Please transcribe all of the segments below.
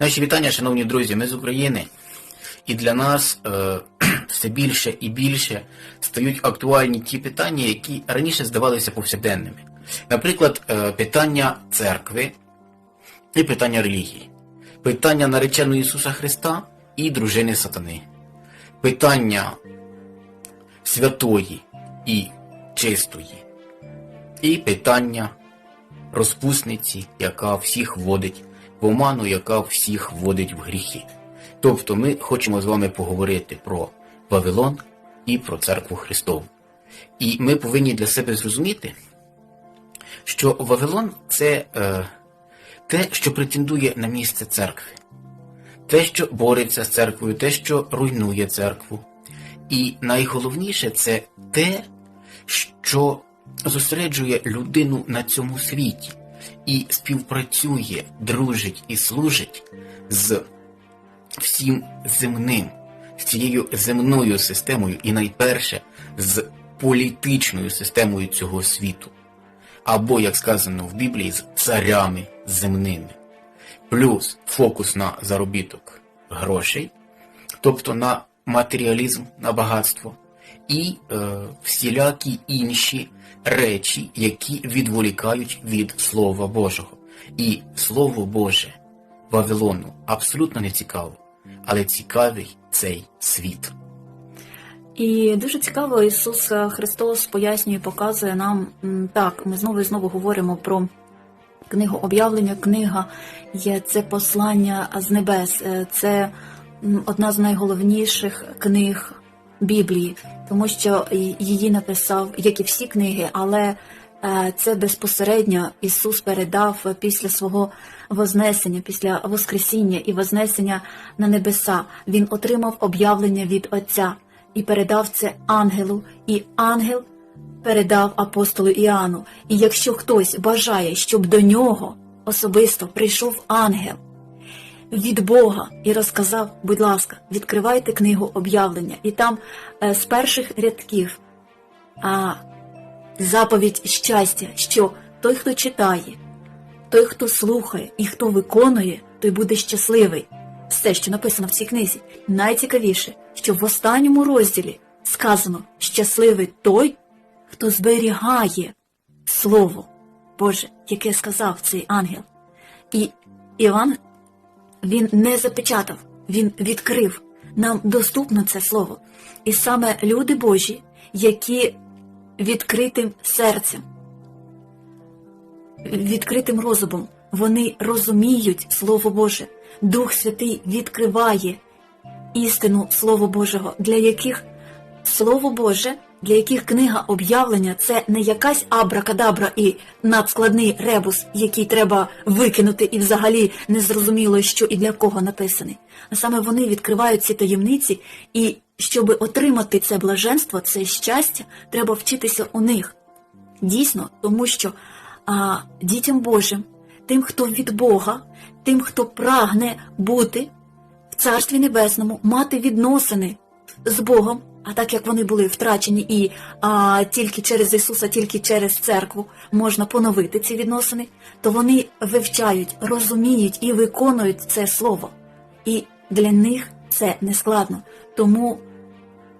Наші вітання, шановні друзі, ми з України. І для нас е, все більше і більше стають актуальні ті питання, які раніше здавалися повсякденними. Наприклад, е, питання церкви і питання релігії, питання нареченого Ісуса Христа і дружини сатани, питання святої і чистої, і питання розпусниці, яка всіх вводить оману, яка всіх вводить в гріхи. Тобто ми хочемо з вами поговорити про Вавилон і про церкву Христову. І ми повинні для себе зрозуміти, що Вавилон це е, те, що претендує на місце церкви, те, що бореться з церквою, те, що руйнує церкву. І найголовніше це те, що зосереджує людину на цьому світі і співпрацює, дружить і служить з всім земним, з цією земною системою, і найперше з політичною системою цього світу, або, як сказано в Біблії, з царями земними, плюс фокус на заробіток грошей, тобто на матеріалізм, на багатство, і е, всілякі інші речі, які відволікають від Слова Божого. І Слово Боже Вавилону абсолютно не цікаво, але цікавий цей світ. І дуже цікаво, Ісус Христос пояснює, показує нам так. Ми знову і знову говоримо про книгу об'явлення. Книга є це послання з небес. Е, Це одна з найголовніших книг Біблії, тому що її написав, як і всі книги, але е, це безпосередньо Ісус передав після свого вознесення, після Воскресіння і вознесення на небеса. Він отримав об'явлення від Отця і передав це ангелу, і ангел передав апостолу Іоанну. І якщо хтось бажає, щоб до нього особисто прийшов ангел від Бога і розказав, будь ласка, відкривайте книгу об'явлення, і там е, з перших рядків а, заповідь щастя, що той, хто читає, той, хто слухає і хто виконує, той буде щасливий. Все, що написано в цій книзі. Найцікавіше, що в останньому розділі сказано щасливий той, хто зберігає Слово Боже, яке сказав цей ангел. І Іван він не запечатав, він відкрив. Нам доступно це слово. І саме люди Божі, які відкритим серцем, відкритим розумом, вони розуміють Слово Боже. Дух Святий відкриває істину Слова Божого, для яких Слово Боже, для яких книга об'явлення це не якась абракадабра і надскладний ребус, який треба викинути, і взагалі не зрозуміло, що і для кого написаний. А саме вони відкривають ці таємниці, і щоб отримати це блаженство, це щастя, треба вчитися у них. Дійсно, тому що а, дітям Божим, тим, хто від Бога, тим, хто прагне бути в Царстві Небесному, мати відносини з Богом, а так як вони були втрачені і а, тільки через Ісуса, тільки через церкву можна поновити ці відносини, то вони вивчають, розуміють і виконують це слово. І для них це не складно. Тому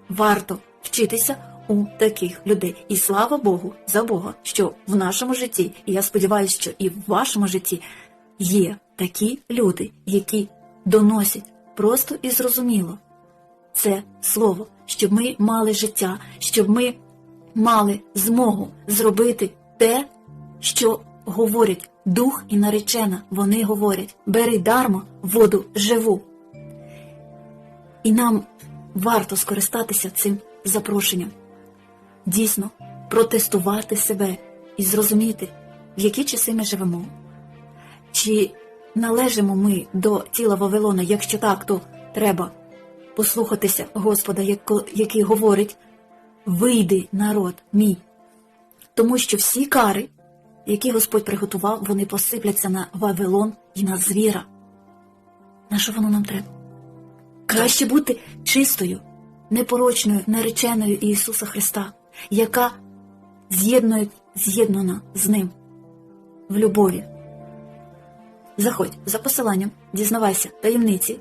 варто вчитися у таких людей. І слава Богу за Бога, що в нашому житті, і я сподіваюся, що і в вашому житті є такі люди, які доносять просто і зрозуміло це слово, щоб ми мали життя, щоб ми мали змогу зробити те, що говорять дух і наречена. Вони говорять: бери дарма воду живу. І нам варто скористатися цим запрошенням. Дійсно, протестувати себе і зрозуміти, в які часи ми живемо. Чи належимо ми до тіла Вавилона, якщо так, то треба послухатися Господа, який говорить: Вийди, народ мій. Тому що всі кари, які Господь приготував, вони посипляться на Вавилон і на звіра. На що воно нам треба? Краще бути чистою, непорочною, нареченою Ісуса Христа, яка з'єднує- з'єднана з Ним в любові. Заходь за посиланням, дізнавайся таємниці.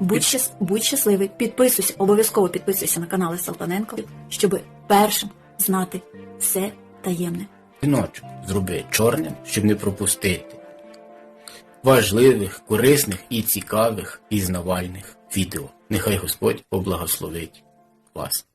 Будь, щас... Будь щасливий, підписуйся, обов'язково підписуйся на канали Салтаненко, щоб першим знати все таємне. Дзвіночок зроби чорним, щоб не пропустити важливих, корисних і цікавих пізнавальних відео. Нехай Господь поблагословить вас.